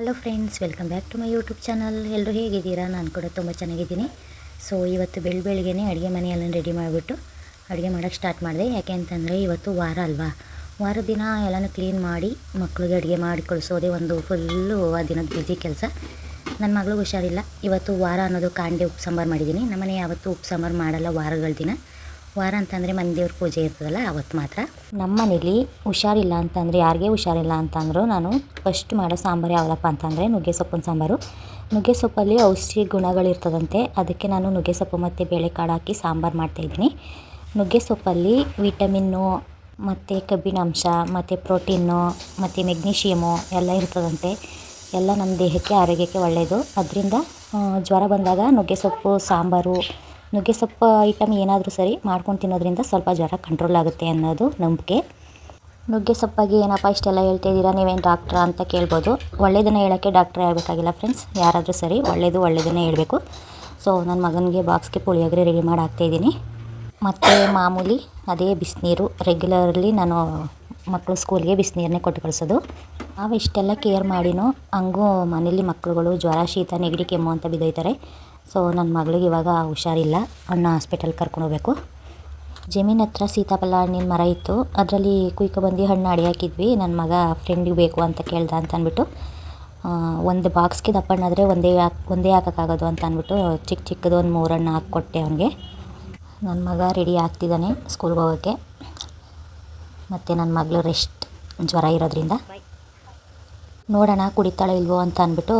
Hello friends welcome back to my YouTube channel ಎಲ್ಲರೂ ಹೇಗಿದ್ದೀರಾ? ನಾನು ಕೂಡ ತುಂಬ ಚೆನ್ನಾಗಿದ್ದೀನಿ. ಸೊ ಇವತ್ತು ಬೆಳ್ ಬೆಳಿಗ್ಗೆನೇ ಅಡುಗೆ ಮನೆಯೆಲ್ಲ ರೆಡಿ ಮಾಡಿಬಿಟ್ಟು ಅಡುಗೆ ಮಾಡೋಕ್ಕೆ ಸ್ಟಾರ್ಟ್ ಮಾಡಿದೆ. ಯಾಕೆ ಅಂತಂದರೆ ಇವತ್ತು ವಾರ ಅಲ್ವಾ? ವಾರ ದಿನ ಎಲ್ಲನೂ ಕ್ಲೀನ್ ಮಾಡಿ ಮಕ್ಕಳಿಗೆ ಅಡುಗೆ ಮಾಡಿ ಕಳಿಸೋದೇ ಒಂದು ಫುಲ್ಲು ಆ ದಿನದ ಬ್ಯುಸಿ ಕೆಲಸ. ನನ್ನ ಮಗಳು ಹುಷಾರಿಲ್ಲ. ಇವತ್ತು ವಾರ ಅನ್ನೋದು ಕಾಂಡೆ ಉಪ್ಪು ಸಾಂಬಾರು ಮಾಡಿದ್ದೀನಿ. ನಮ್ಮನೆ ಯಾವತ್ತೂ ಉಪ್ಪು ಸಾಂಬಾರು ಮಾಡಲ್ಲ ವಾರಗಳ ದಿನ. ವಾರ ಅಂತಂದರೆ ಮನೆ ದೇವ್ರ ಪೂಜೆ ಇರ್ತದಲ್ಲ, ಅವತ್ತು ಮಾತ್ರ. ನಮ್ಮ ಮನೇಲಿ ಹುಷಾರಿಲ್ಲ ಅಂತಂದರೆ, ಯಾರಿಗೆ ಹುಷಾರಿಲ್ಲ ಅಂತಂದರೂ ನಾನು ಫಸ್ಟ್ ಮಾಡೋ ಸಾಂಬಾರು ಯಾವುದಪ್ಪ ಅಂತಂದರೆ ನುಗ್ಗೆ ಸೊಪ್ಪಿನ ಸಾಂಬಾರು. ನುಗ್ಗೆ ಸೊಪ್ಪಲ್ಲಿ ಔಷಧಿ ಗುಣಗಳಿರ್ತದಂತೆ ಅದಕ್ಕೆ ನಾನು ನುಗ್ಗೆ ಸೊಪ್ಪು ಮತ್ತು ಬೇಳೆಕಾಳು ಹಾಕಿ ಸಾಂಬಾರು ಮಾಡ್ತಾಯಿದ್ದೀನಿ ನುಗ್ಗೆ ಸೊಪ್ಪಲ್ಲಿ ವಿಟಮಿನ್ನು ಮತ್ತು ಕಬ್ಬಿಣಾಂಶ ಮತ್ತು ಪ್ರೋಟೀನು ಮತ್ತು ಮೆಗ್ನೀಷಿಯಮು ಎಲ್ಲ ಇರ್ತದಂತೆ. ಎಲ್ಲ ನಮ್ಮ ದೇಹಕ್ಕೆ, ಆರೋಗ್ಯಕ್ಕೆ ಒಳ್ಳೆಯದು ಅದರಿಂದ ಜ್ವರ ಬಂದಾಗ ನುಗ್ಗೆ ಸೊಪ್ಪು, ಸಾಂಬಾರು ನುಗ್ಗೆ ಸೊಪ್ಪು ಐಟಮ್ ಏನಾದರೂ ಸರಿ ಮಾಡ್ಕೊಂಡು ತಿನ್ನೋದ್ರಿಂದ ಸ್ವಲ್ಪ ಜ್ವರ ಕಂಟ್ರೋಲ್ ಆಗುತ್ತೆ ಅನ್ನೋದು ನಂಬಿಕೆ. ನುಗ್ಗೆ ಸೊಪ್ಪಾಗಿ ಏನಪ್ಪ ಇಷ್ಟೆಲ್ಲ ಹೇಳ್ತಾ ಇದ್ದೀರಾ? ನೀವೇನು ಡಾಕ್ಟ್ರಾ ಅಂತ ಕೇಳ್ಬೋದು. ಒಳ್ಳೆಯದನ್ನು ಹೇಳೋಕ್ಕೆ ಡಾಕ್ಟ್ರೇ ಆಗಬೇಕಾಗಿಲ್ಲ ಫ್ರೆಂಡ್ಸ್ ಯಾರಾದರೂ ಸರಿ ಒಳ್ಳೆಯದು ಒಳ್ಳೆಯದನ್ನೇ ಹೇಳಬೇಕು. ಸೊ ನನ್ನ ಮಗನಿಗೆ ಬಾಕ್ಸ್ಗೆ ಪುಳಿಯೋಗರೆ ರೆಡಿ ಮಾಡಿ ಹಾಕ್ತಾಯಿದ್ದೀನಿ ಮತ್ತು ಮಾಮೂಲಿ ಅದೇ ಬಿಸಿನೀರು. ರೆಗ್ಯುಲರ್ಲಿ ನಾನು ಮಕ್ಕಳು ಸ್ಕೂಲ್ಗೆ ಬಿಸಿನೀರನ್ನೇ ಕೊಟ್ಟು ಕಳಿಸೋದು. ನಾವು ಇಷ್ಟೆಲ್ಲ ಕೇರ್ ಮಾಡಿನೋ ಹಂಗೂ ಮನೇಲಿ ಮಕ್ಕಳುಗಳು ಜ್ವರ, ಶೀತ, ನೆಗಡಿ, ಕೆಮ್ಮು ಅಂತ ಬಿದ್ದೋಯ್ತಾರೆ. ಸೊ ನನ್ನ ಮಗಳಿಗೆ ಇವಾಗ ಹುಷಾರಿಲ್ಲ. ಅಣ್ಣ ಹಾಸ್ಪಿಟಲ್ ಕರ್ಕೊಂಡು ಹೋಗ್ಬೇಕು. ಜಮೀನ್ ಹತ್ರ ಸೀತಾಫಲ ಹಣ್ಣಿನ ಮರ ಇತ್ತು. ಅದರಲ್ಲಿ ಕುಯ್ಕೊಬಂದು ಹಣ್ಣು ಅಡಿ ಹಾಕಿದ್ವಿ. ನನ್ನ ಮಗ ಫ್ರೆಂಡಿಗೆ ಬೇಕು ಅಂತ ಕೇಳ್ದ ಅಂತ ಅಂದ್ಬಿಟ್ಟು ಒಂದು ಬಾಕ್ಸ್ಗೆ ದಪ್ಪ ಹಣ್ಣಾದರೆ ಒಂದೇ ಹಾಕಿ, ಒಂದೇ ಹಾಕೋಕ್ಕಾಗೋದು ಅಂತ ಅಂದ್ಬಿಟ್ಟು ಚಿಕ್ಕ ಚಿಕ್ಕದು ಒಂದು ಮೂರು ಹಣ್ಣು ಹಾಕ್ಕೊಟ್ಟೆ ಅವನಿಗೆ. ನನ್ನ ಮಗ ರೆಡಿ ಆಗ್ತಿದ್ದಾನೆ ಸ್ಕೂಲ್ಗೆ ಹೋಗೋಕ್ಕೆ. ಮತ್ತು ನನ್ನ ಮಗಳು ರೆಸ್ಟ್ ಜ್ವರ ಇರೋದ್ರಿಂದ. ನೋಡೋಣ ಕುಡಿತಾಳೆ ಇಲ್ವೋ ಅಂತ ಅಂದ್ಬಿಟ್ಟು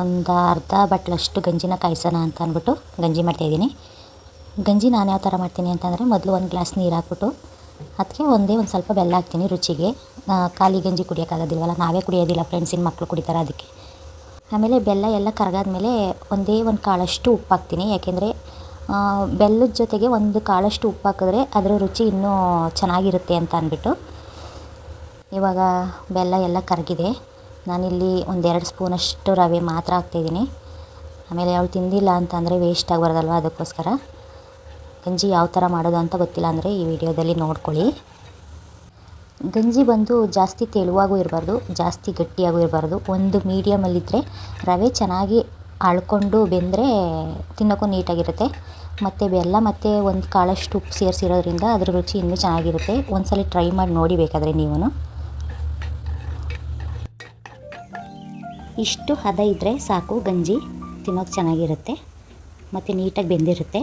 ಒಂದು ಅರ್ಧ ಬಟ್ಲಷ್ಟು ಗಂಜಿನ ಕಾಯಿಸೋಣ ಅಂತ ಅಂದ್ಬಿಟ್ಟು ಗಂಜಿ ಮಾಡ್ತಾಯಿದ್ದೀನಿ. ಗಂಜಿ ನಾನು ಯಾವ ಥರ ಮಾಡ್ತೀನಿ ಅಂತಂದರೆ ಮೊದಲು ಒಂದು ಗ್ಲಾಸ್ ನೀರು ಹಾಕ್ಬಿಟ್ಟು ಅದಕ್ಕೆ ಒಂದೇ ಒಂದು ಸ್ವಲ್ಪ ಬೆಲ್ಲ ಹಾಕ್ತೀನಿ ರುಚಿಗೆ. ಖಾಲಿ ಗಂಜಿ ಕುಡಿಯೋಕ್ಕಾಗೋದಿಲ್ವಲ್ಲ ನಾವೇ ಕುಡಿಯೋದಿಲ್ಲ ಫ್ರೆಂಡ್ಸಿನ ಮಕ್ಕಳು ಕುಡಿತಾರೆ ಅದಕ್ಕೆ ಆಮೇಲೆ ಬೆಲ್ಲ ಎಲ್ಲ ಕರಗಾದ್ಮೇಲೆ ಒಂದೇ ಒಂದು ಕಾಳಷ್ಟು ಉಪ್ಪು ಹಾಕ್ತೀನಿ. ಯಾಕೆಂದರೆ ಬೆಲ್ಲದ ಜೊತೆಗೆ ಒಂದು ಕಾಳಷ್ಟು ಉಪ್ಪು ಹಾಕಿದ್ರೆ ಅದರ ರುಚಿ ಇನ್ನೂ ಚೆನ್ನಾಗಿರುತ್ತೆ ಅಂತ ಅಂದ್ಬಿಟ್ಟು ಇವಾಗ ಬೆಲ್ಲ ಎಲ್ಲ ಕರಗಿದೆ. ನಾನಿಲ್ಲಿ ಒಂದೆರಡು ಸ್ಪೂನಷ್ಟು ರವೆ ಮಾತ್ರ ಹಾಕ್ತಾಯಿದ್ದೀನಿ ಆಮೇಲೆ ಅವಳು ತಿಂದಿಲ್ಲ ಅಂತಂದರೆ ವೇಸ್ಟ್ ಆಗಬಾರ್ದಲ್ವ ಅದಕ್ಕೋಸ್ಕರ. ಗಂಜಿ ಯಾವ ಥರ ಮಾಡೋದು ಅಂತ ಗೊತ್ತಿಲ್ಲ ಅಂದರೆ ಈ ವಿಡಿಯೋದಲ್ಲಿ ನೋಡ್ಕೊಳ್ಳಿ. ಗಂಜಿ ಬಂದು ಜಾಸ್ತಿ ತೆಳುವಾಗೂ ಇರಬಾರ್ದು, ಜಾಸ್ತಿ ಗಟ್ಟಿಯಾಗೂ ಇರಬಾರ್ದು. ಒಂದು ಮೀಡಿಯಮಲ್ಲಿದ್ದರೆ ರವೆ ಚೆನ್ನಾಗಿ ಅಳ್ಕೊಂಡು ಬೆಂದರೆ ತಿನ್ನೋಕ್ಕೂ ನೀಟಾಗಿರುತ್ತೆ. ಮತ್ತು ಬೆಲ್ಲ ಮತ್ತು ಒಂದು ಕಾಳಷ್ಟು ಉಪ್ಪು ಸೇರಿಸಿರೋದ್ರಿಂದ ಅದ್ರ ರುಚಿ ಇನ್ನೂ ಚೆನ್ನಾಗಿರುತ್ತೆ. ಒಂದು ಸಲ ಟ್ರೈ ಮಾಡಿ ನೋಡಿ ಬೇಕಾದರೆ ನೀವು ಇಷ್ಟು ಹದ ಇದ್ದರೆ ಸಾಕು, ಗಂಜಿ ತಿನ್ನೋಕೆ ಚೆನ್ನಾಗಿರುತ್ತೆ, ಮತ್ತು ನೀಟಾಗಿ ಬೆಂದಿರುತ್ತೆ.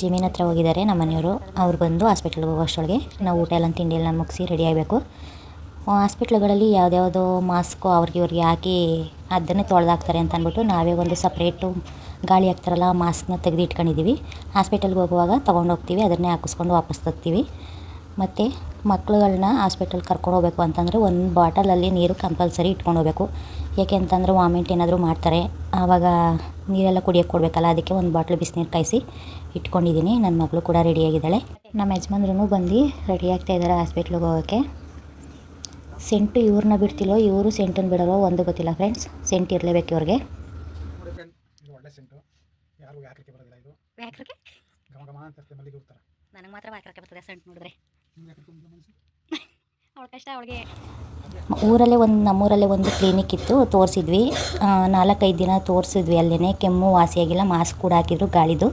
ಜಮೀನ್ ಹತ್ರ ಹೋಗಿದ್ದಾರೆ ನಮ್ಮ ಮನೆಯವರು ಅವ್ರು ಬಂದು ಹಾಸ್ಪಿಟ್ಲಿಗೆ ಹೋಗೋ ಅಷ್ಟರೊಳಗೆ ನಾವು ಊಟ ಎಲ್ಲ ತಿಂಡಿ ಎಲ್ಲ ಮುಗಿಸಿ ರೆಡಿ ಆಗಬೇಕು. ಹಾಸ್ಪಿಟ್ಲ್ಗಳಲ್ಲಿ ಯಾವುದ್ಯಾವುದೋ ಮಾಸ್ಕು ಅವ್ರಿಗೆ ಇವ್ರಿಗೆ ಹಾಕಿ ಅದನ್ನೇ ತೊಳೆದಾಕ್ತಾರೆ ಅಂತ ಅಂದ್ಬಿಟ್ಟು ನಾವೇ ಒಂದು ಸಪ್ರೇಟು ಗಾಳಿ ಹಾಕ್ತಾರಲ್ಲ ಮಾಸ್ಕ್ನ ತೆಗೆದು ಇಟ್ಕೊಂಡಿದ್ದೀವಿ ಹಾಸ್ಪಿಟಲ್ಗೆ ಹೋಗುವಾಗ ತೊಗೊಂಡು ಹೋಗ್ತೀವಿ ಅದನ್ನೇ ಹಾಕಿಸ್ಕೊಂಡು ವಾಪಸ್ ತರ್ತೀವಿ ಮತ್ತು ಮಕ್ಳುಗಳನ್ನ ಹಾಸ್ಪಿಟಲ್ ಕರ್ಕೊಂಡು ಹೋಗ್ಬೇಕು ಅಂತಂದರೆ ಒಂದು ಬಾಟಲಲ್ಲಿ ನೀರು ಕಂಪಲ್ಸರಿ ಇಟ್ಕೊಂಡು ಹೋಗ್ಬೇಕು. ಯಾಕೆ ಅಂತಂದರೆ ವಾಮಿಂಟ್ ಏನಾದರೂ ಮಾಡ್ತಾರೆ. ಆವಾಗ ನೀರೆಲ್ಲ ಕುಡಿಯೋಕ್ಕೆ ಕೊಡಬೇಕಲ್ಲ ಅದಕ್ಕೆ ಒಂದು ಬಾಟ್ಲು ಬಿಸಿನೀರು ಕಾಯಿಸಿ ಇಟ್ಕೊಂಡಿದ್ದೀನಿ ನನ್ನ ಮಗಳು ಕೂಡ ರೆಡಿಯಾಗಿದ್ದಾಳೆ ನಮ್ಮ ಯಜಮಾನ್ರೂ ಬಂದು ರೆಡಿ ಆಗ್ತಾ ಇದ್ದಾರೆ ಹಾಸ್ಪಿಟ್ಲಿಗೆ ಹೋಗೋಕ್ಕೆ ಸೆಂಟು ಇವ್ರನ್ನ ಬಿಡ್ತಿಲ್ಲೋ ಇವರು ಸೆಂಟನ್ನು ಬಿಡೋಲ್ಲೋ ಒಂದು ಗೊತ್ತಿಲ್ಲ ಫ್ರೆಂಡ್ಸ್ ಸೆಂಟ್ ಇರಲೇಬೇಕು ಇವ್ರಿಗೆ. ಯಾಕೆ ಬರೋದಿಲ್ಲ ಇದು? ಅಂತ ಮಲ್ಲಿಗೆ ನನಗೆ ಮಾತ್ರ ವಾಕ್ರಕ್ಕೆ ಬರ್ತದೆ ಸೆಂಟ್ ನೋಡಿದ್ರೆ. ಊರಲ್ಲೇ ಒಂದು, ನಮ್ಮೂರಲ್ಲೇ ಒಂದು ಕ್ಲಿನಿಕ್ ಇತ್ತು, ತೋರಿಸಿದ್ವಿ. ನಾಲ್ಕೈದು ದಿನ ತೋರಿಸಿದ್ವಿ ಅಲ್ಲೇ ಕೆಮ್ಮು ವಾಸಿಯಾಗಿಲ್ಲ ಮಾಸ್ಕ್ ಕೂಡ ಹಾಕಿದ್ರು ಗಾಳಿದು.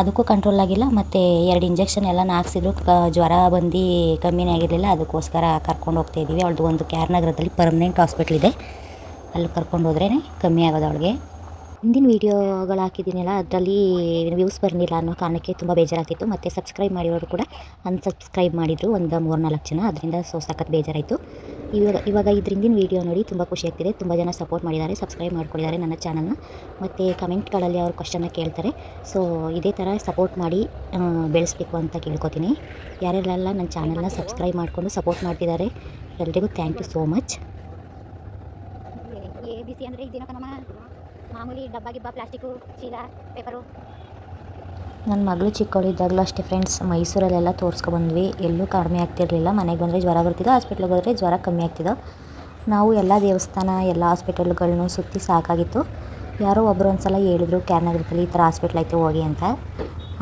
ಅದಕ್ಕೂ ಕಂಟ್ರೋಲ್ ಆಗಿಲ್ಲ, ಮತ್ತು ಎರಡು ಇಂಜೆಕ್ಷನ್ ಎಲ್ಲ ಹಾಕ್ಸಿದ್ರು ಜ್ವರ ಬಂದು ಕಮ್ಮಿನೇ ಆಗಿರಲಿಲ್ಲ, ಅದಕ್ಕೋಸ್ಕರ ಕರ್ಕೊಂಡು ಹೋಗ್ತಾ ಇದ್ದೀವಿ. ಅವಳದು ಒಂದು ಕೆ ಆರ್ ನಗರದಲ್ಲಿ ಪರ್ಮನೆಂಟ್ ಹಾಸ್ಪಿಟ್ಲ್ ಇದೆ. ಅಲ್ಲಿ ಕರ್ಕೊಂಡು ಹೋದ್ರೇ ಕಮ್ಮಿ ಆಗೋದು ಅವಳಿಗೆ. ಹಿಂದಿನ ವೀಡಿಯೋಗಳು ಹಾಕಿದ್ದೀನಲ್ಲ, ಅದರಲ್ಲಿ ವ್ಯೂಸ್ ಬರಲಿಲ್ಲ ಅನ್ನೋ ಕಾರಣಕ್ಕೆ ತುಂಬ ಬೇಜಾರಾಗ್ತಿತ್ತು. ಮತ್ತು ಸಬ್ಸ್ಕ್ರೈಬ್ ಮಾಡಿರೋರು ಕೂಡ ಅನ್ಸಬ್ಸ್ಕ್ರೈಬ್ ಮಾಡಿದರು ಒಂದು ಮೂರು ನಾಲ್ಕು ಜನ, ಅದರಿಂದ ಸೊ ಬೇಜಾರಾಯಿತು. ಇವಾಗ ಇವಾಗ ಇದ್ರ ಹಿಂದಿನ ವೀಡಿಯೋ ನೋಡಿ ತುಂಬ ಖುಷಿ ಆಗ್ತಿದೆ. ತುಂಬ ಜನ ಸಪೋರ್ಟ್ ಮಾಡಿದ್ದಾರೆ ಸಬ್ಸ್ಕ್ರೈಬ್ ಮಾಡ್ಕೊಂಡಿದ್ದಾರೆ ನನ್ನ ಚಾನಲ್ನ ಮತ್ತು ಕಮೆಂಟ್ಗಳಲ್ಲಿ ಅವ್ರ ಕ್ವಶನ್ನ ಕೇಳ್ತಾರೆ. ಸೊ ಇದೇ ಥರ ಸಪೋರ್ಟ್ ಮಾಡಿ ಬೆಳೆಸ್ಬೇಕು ಅಂತ ಕೇಳ್ಕೊತೀನಿ. ಯಾರ್ಯಾರೆಲ್ಲ ನನ್ನ ಚಾನಲ್ನ ಸಬ್ಸ್ಕ್ರೈಬ್ ಮಾಡಿಕೊಂಡು ಸಪೋರ್ಟ್ ಮಾಡ್ತಿದ್ದಾರೆ, ಎಲ್ರಿಗೂ thank you so much A B, C ಅಂದರೆ ಮಾಮೂಲಿ ಡಬ್ಬ ಗಿಬ್ಬ ಪ್ಲಾಸ್ಟಿಕ್ಕು ಚೀಲ ಪೇಪರು. ನನ್ನ ಮಗಳು ಚಿಕ್ಕವಳಿದ್ದಾಗಲೂ ಅಷ್ಟೇ ಫ್ರೆಂಡ್ಸ್ ಮೈಸೂರಲ್ಲೆಲ್ಲ ತೋರಿಸ್ಕೊಬಂದ್ವಿ ಎಲ್ಲೂ ಕಡಿಮೆ ಆಗ್ತಿರಲಿಲ್ಲ. ಮನೆಗೆ ಬಂದರೆ ಜ್ವರ ಬರ್ತಿದ್ದೋ ಹಾಸ್ಪಿಟ್ಲಿಗೆ ಹೋದರೆ ಜ್ವರ ಕಮ್ಮಿ ಆಗ್ತಿದ್ದೋ ನಾವು ಎಲ್ಲ ದೇವಸ್ಥಾನ ಎಲ್ಲ ಹಾಸ್ಪಿಟಲ್ಗಳನ್ನೂ ಸುತ್ತಿ ಸಾಕಾಗಿತ್ತು. ಯಾರೋ ಒಬ್ಬರು ಒಂದು ಸಲ ಹೇಳಿದ್ರು ಕ್ಯಾರ್ನಗರದಲ್ಲಿ ಈ ಥರ ಹಾಸ್ಪಿಟ್ಲ್ ಐತೆ ಹೋಗಿ ಅಂತ.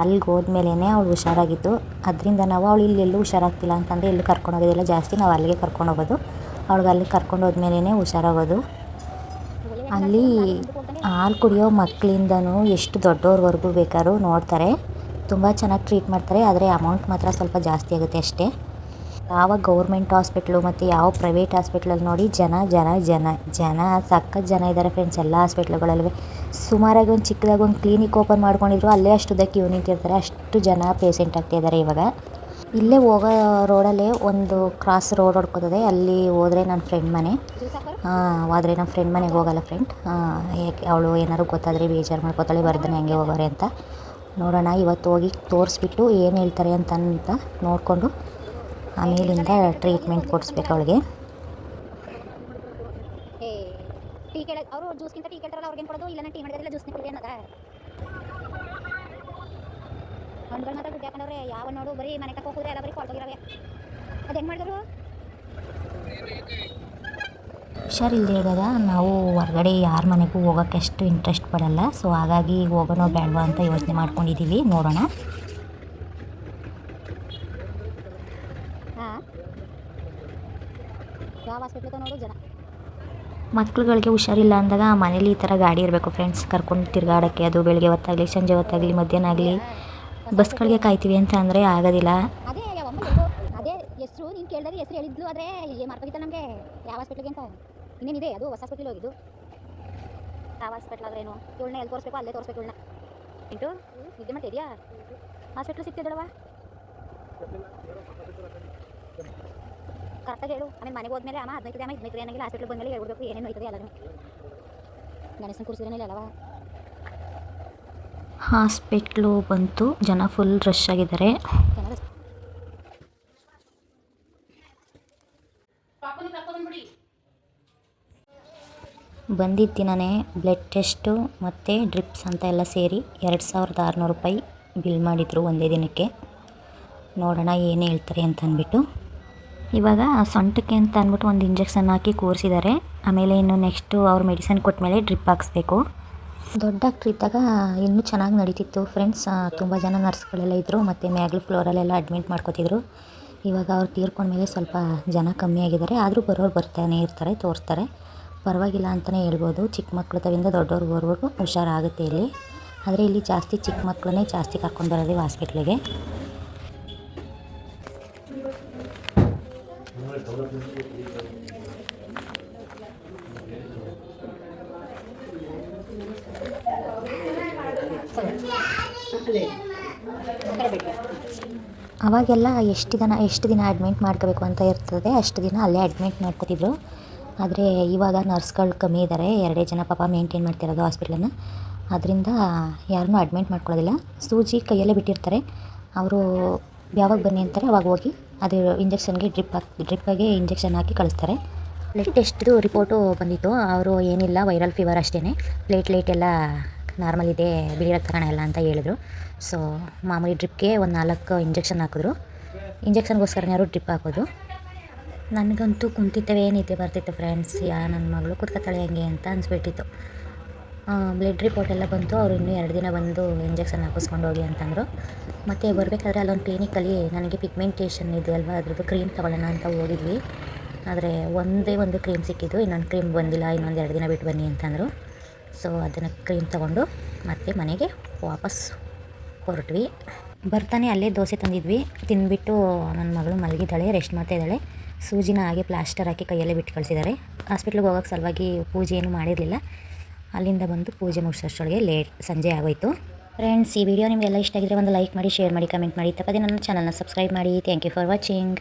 ಅಲ್ಲಿಗೆ ಹೋದ್ಮೇಲೇ ಅವಳು ಹುಷಾರಾಗಿತ್ತು ಅದರಿಂದ ನಾವು ಅವಳು ಇಲ್ಲೆಲ್ಲೂ ಹುಷಾರಾಗ್ತಿಲ್ಲ ಅಂತಂದರೆ ಎಲ್ಲೂ ಕರ್ಕೊಂಡು ಹೋಗೋದಿಲ್ಲ. ಜಾಸ್ತಿ ನಾವು ಅಲ್ಲಿಗೆ ಕರ್ಕೊಂಡು ಹೋಗೋದು. ಅವಳಿಗೆ ಅಲ್ಲಿ ಕರ್ಕೊಂಡು ಹೋದ್ಮೇಲೇ ಹುಷಾರಾಗೋದು. ಅಲ್ಲಿ ಹಾಲು ಕುಡಿಯೋ ಮಕ್ಕಳಿಂದನೂ ಎಷ್ಟು ದೊಡ್ಡವ್ರವರೆಗೂ ಬೇಕಾದ್ರೂ ನೋಡ್ತಾರೆ. ತುಂಬ ಚೆನ್ನಾಗಿ ಟ್ರೀಟ್ ಮಾಡ್ತಾರೆ, ಆದರೆ ಅಮೌಂಟ್ ಮಾತ್ರ ಸ್ವಲ್ಪ ಜಾಸ್ತಿ ಆಗುತ್ತೆ ಅಷ್ಟೇ. ಯಾವ ಗೌರ್ಮೆಂಟ್ ಹಾಸ್ಪಿಟ್ಲು ಮತ್ತು ಯಾವ ಪ್ರೈವೇಟ್ ಹಾಸ್ಪಿಟ್ಲಲ್ಲಿ ನೋಡಿ ಜನ ಜನ ಜನ ಜನ, ಸಖತ್ ಜನ ಇದ್ದಾರೆ ಫ್ರೆಂಡ್ಸ್ ಎಲ್ಲ ಹಾಸ್ಪಿಟ್ಲುಗಳಲ್ಲೂ ಸುಮಾರಾಗಿ ಒಂದು ಚಿಕ್ಕದಾಗಿ ಒಂದು ಕ್ಲಿನಿಕ್ ಓಪನ್ ಮಾಡ್ಕೊಂಡಿದ್ರು, ಅಲ್ಲೇ ಅಷ್ಟುದಕ್ಕೆ ಕ್ಯೂ ಇರ್ತಾರೆ. ಅಷ್ಟು ಜನ ಪೇಷೆಂಟ್ ಆಗ್ತಾ ಇದ್ದಾರೆ ಇವಾಗ. ಇಲ್ಲೇ ಹೋಗೋ ರೋಡಲ್ಲೇ ಒಂದು ಕ್ರಾಸ್ ರೋಡ್ ಹೊಡ್ಕೋತದೆ, ಅಲ್ಲಿ ಹೋದರೆ ನನ್ನ ಫ್ರೆಂಡ್ ಮನೆ. ಆದರೆ ನಮ್ಮ ಫ್ರೆಂಡ್ ಮನೆಗೆ ಹೋಗಲ್ಲ ಫ್ರೆಂಡ್ ಯಾಕೆ ಅವಳು ಏನಾದ್ರು ಗೊತ್ತಾದರೆ ಬೇಜಾರು ಮಾಡ್ಕೊತಾಳೆ, ಬರ್ದನೆ ಹಂಗೆ ಹೋಗೋರೆ ಅಂತ. ನೋಡೋಣ, ಇವತ್ತು ಹೋಗಿ ತೋರಿಸ್ಬಿಟ್ಟು ಏನು ಹೇಳ್ತಾರೆ ಅಂತ ಅಂತ ನೋಡಿಕೊಂಡು ಆಮೇಲಿಂದ ಟ್ರೀಟ್ಮೆಂಟ್ ಕೊಡಿಸ್ಬೇಕು ಅವಳಿಗೆ. ಟೀ ಕೇಳ, ಅವರು ಜ್ಯೂಸ್ಗಿಂತ ಟೀ ಕೇಳ್ತಾರಲ್ಲ ಅವ್ರಿಗೆ ಕೊಡೋದು? ಇಲ್ಲ ಟೀ ಮಾಡಿದ್ರಿಲ್ಲ ಜ್ಯೂಸ್ನ ಕುಡಿ ಅನ್ನೋದ? ಹಣ್ಣುಗಳು ಮಾತ್ರ ಯಾವ ನೋಡು, ಬರೀ ಮನೆ ತಕ್ಕ ಹೋಗಿದ್ರೆ ಎಲ್ಲ ಬರೀ ಕೊಳ್ತೋಗಿರವೆ ಅದು ಹೆಂಗೆ ಮಾಡಿದ್ರು? ಹುಷಾರಿಲ್ಲದೆ ಇದ್ದಾಗ ನಾವು ಹೊರಗಡೆ ಯಾರ ಮನೆಗೂ ಹೋಗೋಕ್ಕೆ ಅಷ್ಟು ಇಂಟ್ರೆಸ್ಟ್ ಪಡಲ್ಲ. ಸೊ ಹಾಗಾಗಿ ಹೋಗೋಣ ಬೇಡವಾ ಅಂತ ಯೋಚನೆ ಮಾಡ್ಕೊಂಡಿದ್ದೀವಿ ನೋಡೋಣ. ಹಾಂ. ಯಾವ ಹಾಸ್ಪಿಟ್ಲಿಗೆ ನೋಡು ಜನ. ಮಕ್ಳುಗಳಿಗೆ ಹುಷಾರಿಲ್ಲ ಅಂದಾಗ ಮನೇಲಿ ಈ ಥರ ಗಾಡಿ ಇರಬೇಕು ಫ್ರೆಂಡ್ಸ್ ಕರ್ಕೊಂಡು ತಿರುಗಾಡೋಕ್ಕೆ. ಅದು ಬೆಳಿಗ್ಗೆ ಹೊತ್ತಾಗಲಿ ಸಂಜೆ ಹೊತ್ತಾಗಲಿ ಮಧ್ಯಾಹ್ನ ಆಗಲಿ ಬಸ್ಗಳಿಗೆ ಕಾಯ್ತೀವಿ ಅಂತ ಅಂದರೆ ಆಗೋದಿಲ್ಲ. ಅದೇ ಹೆಸರು ನೀನು ಕೇಳಿದಾಗ ಹೆಸರು ಹೇಳಿದ್ಲು ಆದರೆ ಏನು ಮಾರ್ಕೋಗಿತ್ತ ನಮಗೆ. ಯಾವ ಹಾಸ್ಪಿಟ್ಲಿಗೆ ಅಂತ. ಇನ್ನೇನಿದೆ? ಅದು ಹೊಸ ಹಾಸ್ಪಿಟ್ಲಿಗೆ ಹೋಗಿದ್ದು. ಯಾವ ಹಾಸ್ಪಿಟ್ಲ್ ಆದ್ರೇನು? ಇವಳನ್ನ ಎಲ್ಲಿ ತೋರಿಸ್ಬೇಕು? ಅಲ್ಲೇ ತೋರಿಸ್ಬೇಕು ಇವಳನ್ನ. ಇಂಟು ನಿದ್ದೆ ಮಾಡ್ತಿದ್ಯಾ ಹಾಸ್ಪಿಟ್ಲ್ ಸಿಗ್ತಿದ್ದಳವ ಕರೆಕ್ಟಾಗಿ ಹೇಳು. ಆಮೇಲೆ ಮನೆಗೆ ಹೋದ್ಮೇಲೆ ಅಮ್ಮ ಹದಿನೈದು ಅಮ್ಮ ಹದಿನೈದು ಏನಾಗಿಲ್ಲ ಹಾಸ್ಪಿಟ್ಲ್ ಬಂದಮೇಲೆ ಹೇಳ್ಬಿಡ್ಬೇಕು. ಏನೇನು ಹೋಯ್ತದೆ ಎಲ್ಲರೂ ಗಣೇಶನ ಇಲ್ಲ ಅಲ್ಲವಾ ಹಾಸ್ಪಿಟ್ಲು ಬಂತು. ಜನ ಫುಲ್ ರಶ್ ಆಗಿದ್ದಾರೆ ಚೆನ್ನಾಗಿ ಬಂದಿದ್ದ ದಿನವೇ ಬ್ಲಡ್ ಟೆಸ್ಟು ಮತ್ತು ಡ್ರಿಪ್ಸ್ ಅಂತ ಎಲ್ಲ ಸೇರಿ ಎರಡು ಸಾವಿರದ ಆರುನೂರು ರೂಪಾಯಿ ಬಿಲ್ ಮಾಡಿದರು ಒಂದೇ ದಿನಕ್ಕೆ. ನೋಡೋಣ ಏನು ಹೇಳ್ತಾರೆ ಅಂತ ಅಂದ್ಬಿಟ್ಟು. ಇವಾಗ ಸೊಂಟಕ್ಕೆ ಅಂತ ಅಂದ್ಬಿಟ್ಟು ಒಂದು ಇಂಜೆಕ್ಷನ್ ಹಾಕಿ ಕೂರಿಸಿದ್ದಾರೆ ಆಮೇಲೆ ಇನ್ನು ನೆಕ್ಸ್ಟು ಅವ್ರು ಮೆಡಿಸನ್ ಕೊಟ್ಟಮೇಲೆ ಡ್ರಿಪ್ ಹಾಕ್ಸ್ಬೇಕು. ದೊಡ್ಡ ಡಾಕ್ಟ್ರ್ ಇದ್ದಾಗ ಇನ್ನೂ ಚೆನ್ನಾಗಿ ನಡೀತಿತ್ತು. ಫ್ರೆಂಡ್ಸ್ ತುಂಬ ಜನ ನರ್ಸ್ಗಳೆಲ್ಲ ಇದ್ದರು ಮತ್ತು ಮ್ಯಾಗ್ಲು ಫ್ಲೋರಲ್ಲೆಲ್ಲ ಅಡ್ಮಿಟ್ ಮಾಡ್ಕೋತಿದ್ರು. ಇವಾಗ ಅವ್ರು ತೀರ್ಕೊಂಡ್ಮೇಲೆ ಸ್ವಲ್ಪ ಜನ ಕಮ್ಮಿ ಆಗಿದ್ದಾರೆ. ಆದರೂ ಬರೋರು ಬರ್ತಾನೆ ಇರ್ತಾರೆ, ತೋರಿಸ್ತಾರೆ. ಪರವಾಗಿಲ್ಲ ಅಂತಲೇ ಹೇಳ್ಬೋದು. ಚಿಕ್ಕ ಮಕ್ಳು ತವಿಂದ ದೊಡ್ಡವ್ರಿಗೋರ್ವರೆಗೂ ಹುಷಾರಾಗುತ್ತೆ ಇಲ್ಲಿ. ಆದರೆ ಇಲ್ಲಿ ಜಾಸ್ತಿ ಚಿಕ್ಕ ಮಕ್ಕಳನ್ನೇ ಜಾಸ್ತಿ ಕರ್ಕೊಂಡು ಬರೋದು ಹಾಸ್ಪಿಟ್ಲಿಗೆ ಅವಾಗೆಲ್ಲ ಎಷ್ಟು ದಿನ ಎಷ್ಟು ದಿನ ಅಡ್ಮಿಂಟ್ ಮಾಡ್ಕೋಬೇಕು ಅಂತ ಇರ್ತದೆ. ಅಷ್ಟು ದಿನ ಅಲ್ಲೇ ಅಡ್ಮಿಂಟ್ ಮಾಡ್ಕೊತಿದ್ರು ಆದರೆ ಇವಾಗ ನರ್ಸ್ಗಳು ಕಮ್ಮಿ ಇದ್ದಾರೆ ಎರಡೇ ಜನ ಪಾಪ ಮೇಂಟೈನ್ ಮಾಡ್ತಿರೋದು ಹಾಸ್ಪಿಟ್ಲನ್ನು. ಅದರಿಂದ ಯಾರನ್ನೂ ಅಡ್ಮಿಟ್ ಮಾಡ್ಕೊಳ್ಳೋದಿಲ್ಲ. ಸೂಜಿ ಕೈಯಲ್ಲೇ ಬಿಟ್ಟಿರ್ತಾರೆ. ಅವರು ಯಾವಾಗ ಬನ್ನಿ ಅಂತಾರೆ ಅವಾಗ ಹೋಗಿ ಅದು ಇಂಜೆಕ್ಷನ್ಗೆ ಡ್ರಿಪ್ ಹಾಕಿ ಡ್ರಿಪ್ಪಾಗೆ ಇಂಜೆಕ್ಷನ್ ಹಾಕಿ ಕಳಿಸ್ತಾರೆ. ಬ್ಲಡ್ ಟೆಸ್ಟ್ದು ರಿಪೋರ್ಟು ಬಂದಿತ್ತು. ಅವರು ಏನಿಲ್ಲ, ವೈರಲ್ ಫೀವರ್ ಅಷ್ಟೇ ಪ್ಲೇಟ್ಲೇಟ್ ಎಲ್ಲ ನಾರ್ಮಲ್ ಇದೆ ಬಿಳಿ ರಕ್ತ ಕಣ ಎಲ್ಲ ಅಂತ ಹೇಳಿದ್ರು. ಸೊ ಮಾಮೂಲಿ ಡ್ರಿಪ್ಗೆ ಒಂದು ನಾಲ್ಕು ಇಂಜೆಕ್ಷನ್ ಹಾಕಿದ್ರು. ಇಂಜೆಕ್ಷನ್ಗೋಸ್ಕರನೇ ಅವರು ಡ್ರಿಪ್ ಹಾಕೋದು. ನನಗಂತೂ ಕುಂತಿತ್ತವೆ ನಿದ್ದೆ ಬರ್ತಿತ್ತು ಫ್ರೆಂಡ್ಸ್ ಯಾ ನನ್ನ ಮಗಳು ಕುತ್ಕೊತಾಳೆ ಹಂಗೆ ಅಂತ ಅನಿಸ್ಬಿಟ್ಟಿತ್ತು. ಬ್ಲಡ್ ರಿಪೋರ್ಟ್ ಎಲ್ಲ ಬಂತು. ಅವರು ಇನ್ನೂ ಎರಡು ದಿನ ಬಂದು ಇಂಜೆಕ್ಷನ್ ಹಾಕಿಸ್ಕೊಂಡು ಹೋಗಿ ಅಂತಂದರು. ಮತ್ತು ಬರಬೇಕಾದ್ರೆ ಅಲ್ಲೊಂದು ಕ್ಲಿನಿಕಲ್ಲಿ ನನಗೆ ಪಿಗ್ಮೆಂಟೇಷನ್ ಇದೆ ಅಲ್ವಾ, ಅದ್ರದ್ದು ಕ್ರೀಮ್ ತೊಗೊಳ್ಳೋಣ ಅಂತ ಹೋಗಿದ್ವಿ. ಆದರೆ ಒಂದೇ ಒಂದು ಕ್ರೀಮ್ ಸಿಕ್ಕಿದ್ದು, ಇನ್ನೊಂದು ಕ್ರೀಮ್ ಬಂದಿಲ್ಲ, ಇನ್ನೊಂದು ಎರಡು ದಿನ ಬಿಟ್ಟು ಬನ್ನಿ ಅಂತಂದರು. ಸೊ ಅದನ್ನು ಕ್ರೀಮ್ ತೊಗೊಂಡು ಮತ್ತೆ ಮನೆಗೆ ವಾಪಸ್ ಹೊರಟ್ವಿ. ಬರ್ತಾನೆ ಅಲ್ಲೇ ದೋಸೆ ತಂದಿದ್ವಿ. ತಿಂದ್ಬಿಟ್ಟು ನನ್ನ ಮಗಳು ಮಲಗಿದ್ದಾಳೆ ರೆಸ್ಟ್ ಮಾಡ್ತಾ ಇದ್ದಾಳೆ. ಸೂಜಿನ ಹಾಗೆ ಪ್ಲಾಸ್ಟರ್ ಹಾಕಿ ಕೈಯಲ್ಲೇ ಬಿಟ್ಟು ಕಳಿಸಿದ್ದಾರೆ ಹಾಸ್ಪಿಟ್ಲಿಗೆ ಹೋಗೋಕ್ಕೆ ಸಲುವಾಗಿ ಪೂಜೆ ಏನು ಮಾಡಿರಲಿಲ್ಲ. ಅಲ್ಲಿಂದ ಬಂದು ಪೂಜೆ ಮುಗಿಸೋಷ್ಟೊಳಗೆ ಲೇಟ್ ಸಂಜೆ ಆಗೋಯಿತು. ಫ್ರೆಂಡ್ಸ್ ಈ ವಿಡಿಯೋ ನಿಮಗೆಲ್ಲ ಇಷ್ಟ ಆಗಿದ್ರೆ ಒಂದು ಲೈಕ್ ಮಾಡಿ ಶೇರ್ ಮಾಡಿ ಕಮೆಂಟ್ ಮಾಡಿ. ತಪ್ಪದೆ ನನ್ನ ಚಾನಲ್ನ ಸಬ್ಸ್ಕ್ರೈಬ್ ಮಾಡಿ. Thank you for watching